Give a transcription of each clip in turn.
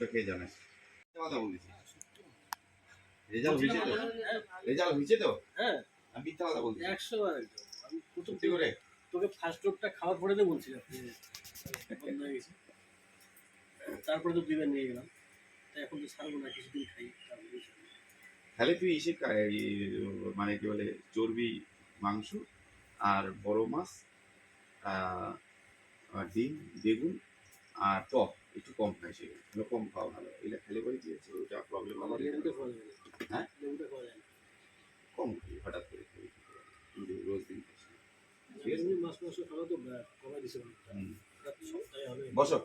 ওষুধটা খেয়ে জানাস কথা বলছি। রেজাল্ট হয়েছে তো? রেজাল্ট হয়েছে তো? হ্যাঁ। আমি মিথ্যা কথা বলছি। একশো বার সত্যি করে? তোকে ফার্স্ট ডোজটা খাওয়ার পরে তো বলছিলাম। তারপরে তো দুইবার নিয়ে গেলাম। তাই এখন তো ছাড়বো না কিছুদিন খাই তাহলে তুই এসে মানে কি বলে চর্বি মাংস আর বড় মাছ আহ, ডিম বেগুন আর টক একটু কম খাই সেগুলো কম খাওয়া ভালো। এটা খেলে পরে হচ্ছে? ওটা প্রবলেম আমার হ্যাঁ? কম খাই হঠাৎ করে খাই। কিন্তু রোজ দিন খাস ঠিক আছে এমনি মাছ খাওয়া তো কমাই দিছে অনেকটা। হুম। রাত সপ্তাহে হবে বসো।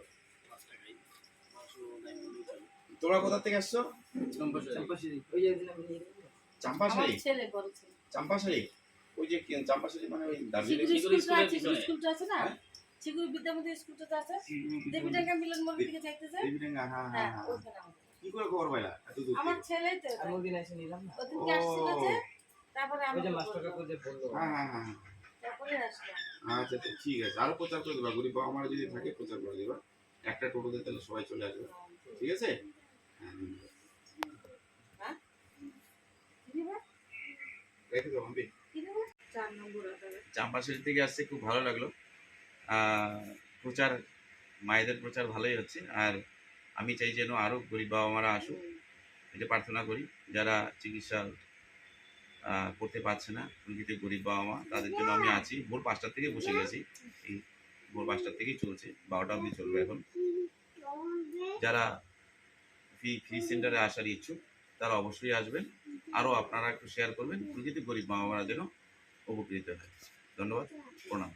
তোমরা কোথা থেকে আসছো? ছেলে বড় ওই যে কি- চাম্পাশাড়ি মানে ওই দার্জিলিং স্কুলটা আছে চিগুরি স্কুলটা আছে না? চিগুরি বিদ্যামন্দির স্কুলটা তো আছে। দেবীটাঙ্গা মিলন মোড়ের দিকে যাইতেছে। দেবীডাঙ্গা, হ্যাঁ হ্যাঁ হ্যাঁ হ্যাঁ। কি করে খবর পাইলা এত দূর আমার ছেলে তো আমি ওদিন এসে নিলাম না। ওদিনকে আসছিল যে তারপরে ওই আমি যে মাস্টার কাকু যে বলল হ্যাঁ হ্যাঁ হ্যাঁ। তারপরে আসলাম। আচ্ছা তো ঠিক আছে। আরও প্রচার করে দেবা। গরিব বাবা মারা যদি থাকে প্রচার করে দিবা। একটা টোটোতে তাহলে সবাই চলে আসবে। ঠিক আছে? হ্যাঁ, হ্যাঁ? কি দিবে রেখে দেবো আমি কি দিবে চার নম্বর চাম্পাশাড়ি থেকে আসছে খুব ভালো লাগল। প্রচার, মায়েদের প্রচার ভালোই হচ্ছে। আর আমি চাই যেন আরও গরিব বাবা মারা আসুক। এটা প্রার্থনা করি, যারা চিকিৎসা করতে পারছে না রুগীতে গরিব বাবা মা তাদের জন্য আমি আছি। ভোর পাঁচটার থেকে বসে গেছি। এই ভোর পাঁচটার থেকেই চলছে, বারোটা অবধি চলবে এখন। যারা ফ্রি ফ্রি সেন্টারে আসার ইচ্ছুক, তারা অবশ্যই আসবেন। আরও আপনারা একটু শেয়ার করবেন রুগীতে গরিব বাবা মারা যেন উপকৃত হয়। ধন্যবাদ, প্রণাম।